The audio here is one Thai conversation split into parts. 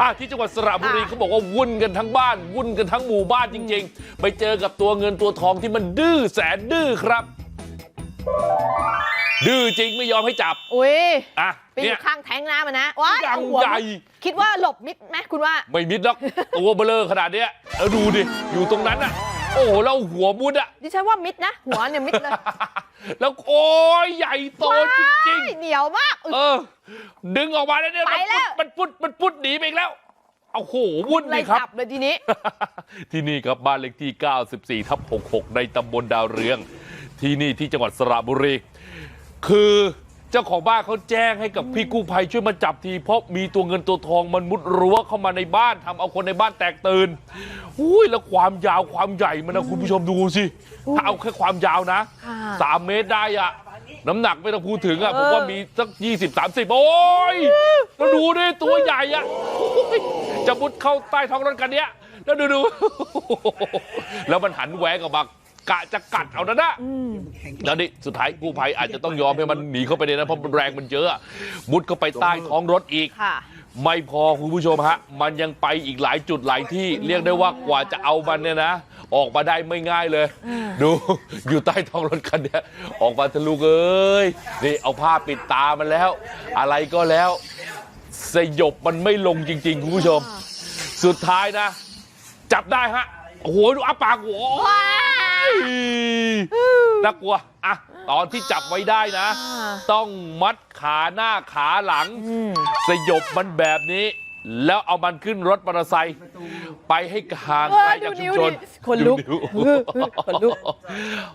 อะที่จังหวัดสระบุรีอะเขาบอกว่าวุ่นกันทั้งบ้านวุ่นกันทั้งหมู่บ้านจริงๆไปเจอกับตัวเงินตัวทองที่มันดื้อแสนดื้อครับดื้อจริงไม่ยอมให้จับอุ้ยอะไปอเนี่ยยู่ข้างแท้งน้ำอะนะว้ายอย่างเอาหัวใหญ่คิดว่าหลบมิดไหมคุณว่า ไม่มิดหรอกตัวเบลอขนาดเนี้ยแล้วดูดิ อยู่ตรงนั้นอะ โอ้โหแล้วหัวมุดอะดิฉันว่ามิดนะ หัวเนี่ยมิดเลย แล้วโอ้ยใหญ่โตจริงว้ายเหนียวมากๆเออ ดึงออกมาแล้วเนี่ยไปแล้วมันปุดมันปุดหนีไปอีกแล้วเอาโหวุ่นเลดิยครับจับเลยทีนี้ ที่นี่ครับบ้านเลขที่ 94ทับ66 ในตำบลดาวเรือง ที่นี่ที่จังหวัดสระบุรี คือ เจ้าของบ้านเขาแจ้งให้กับพี่กู้ภัยช่วยมาจับทีเพราะมีตัวเงินตัวทองมันมุดรั้วเข้ามาในบ้านทำเอาคนในบ้านแตกตื่นอุ้ยแล้วความยาวความใหญ่มันนะคุณผู้ชมดูสิถ้าเอาแค่ความยาวนะค่ะสามเมตรได้อะน้ำหนักไม่ต้องพูดถึงอะเออผมว่ามีสัก20 30โอ้ยแล้วดูดิตัวใหญ่อะโอ้ยจะมุดเข้าใต้ท้องรถกันเนี้ยแล้วดูดูแล้วมันหันแหวกออกมา กะจะกัดเอานะนะอืมแล้วนี่สุดท้ายกู้ภัยอาจจะต้องยอมให้มันหนีเข้าไปในนั้นเพราะมันแรงมันเยอะอะมุดเข้าไปใต้ท้องรถอีกค่ะไม่พอคุณผู้ชมฮะ มันยังไปอีกหลายจุดหลายที่เรียกได้ว่ากว่าจะเอามันเนี่ยนะ ออกมาได้ไม่ง่ายเลย ดูอยู่ใต้ท้องรถคันเนี้ยออกมาทะลุเอ้ยนี่เอาผ้าปิดตามันแล้ว อะไรก็แล้ว สยบมันไม่ลงจริง ๆ คุณผู้ชม สุดท้ายนะ จับได้ฮะโอ้โหดูอ้าปากโอ้โหว้าย น่ากลัวอะตอนที่จับไว้ได้นะอ่าต้องมัดขาหน้าขาหลังอืมสยบมันแบบนี้ แล้วเอามันขึ้นรถมอเตอร์ไซค์ไปให้ห่างเอไกลอจากดูชุมนิ้วชนดิคนลุกดูเออเออขนลุก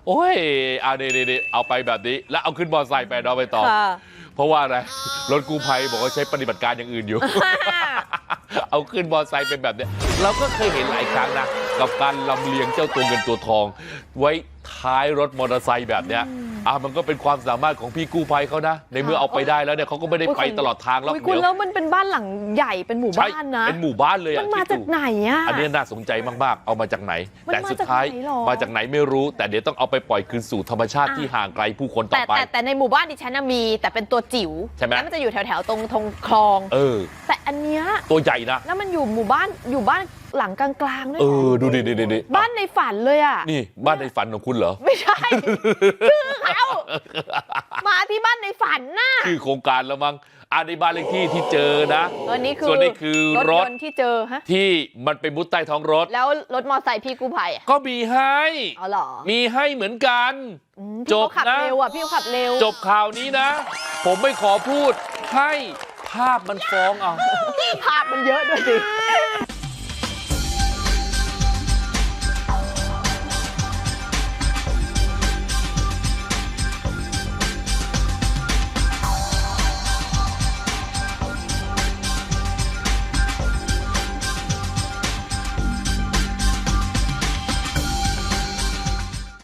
โอ้ยอ่านี่นี่เอาไปแบบนี้ แล้วเอาขึ้นมอเตอร์ไซค์ไปเนาะไปต่อค่ะเพราะว่าอะไร รถกู้ภัยบอกว่าใช้ปฏิบัติการอย่างอื่นอยู่ เอาขึ้นมอเตอร์ไซค์เป็นแบบเนี้ยเราก็เคยเห็นหลายครั้งนะ กับการลำเลียงเจ้าตัวเงินตัวทองไว้ท้ายรถมอเตอร์ไซค์แบบเนี้ยอะมันก็เป็นความสามารถของพี่กู้ภัยเขานะ ในเมื่อเอาไปได้แล้วเนี่ยเขาก็ไม่ได้ไปตลอดทางแล้วอุ๊ยคุณเดี๋ยวแล้วมันเป็นบ้านหลังใหญ่เป็นหมู่ใช่บ้านนะเป็นหมู่บ้านเลยมัอะนมาคิดจากดูไหนอะอันนี้น่าสนใจมากๆ เอามาจากไหนมันแต่มาสุดท้ายจากไหนหรอมาจากไหนไม่รู้ แต่เดี๋ยวต้องเอาไปปล่อยคืนสู่ธรรมชาติอะที่ห่างไกลผู้คนต่แต่อไปแต่แต่ในหมู่บ้านดิฉันน่ะมี แต่เป็นตัวจิ๋วใช่ไหมแล้วมันจะอยู่แถวๆตรงตรงคลอง เออ แต่อันเนี้ยตัวใหญ่นะแล้วมันอยู่หมู่บ้านอยู่บ้าน หลังกลางๆด้วยเอนะอดูดิดิดิดิบ้านในฝันเลยอะนี่บ้านในฝันของคุณเหรอ ไม่ใช่ชื่อเขามาที่บ้านในฝันน่ะชื่อโครงการแล้วมั้งอันในบ้านเลขที่ที่เจอนะเออนี่คือส่วนนี้คือรถยนต์ที่เจอฮะที่มันไปมุดใต้ท้องรถ แล้วรถมอไซค์พี่กู้ภัยอะก็มีให้อ๋อเหรอมีให้เหมือนกันอืมจพี่บเขาขับนะเร็วอะพี่เขาขับเร็วจบข่าวนี้นะ ผมไม่ขอพูดให้ภาพมันฟ้องเอา ภาพมันเยอะด้วยสิ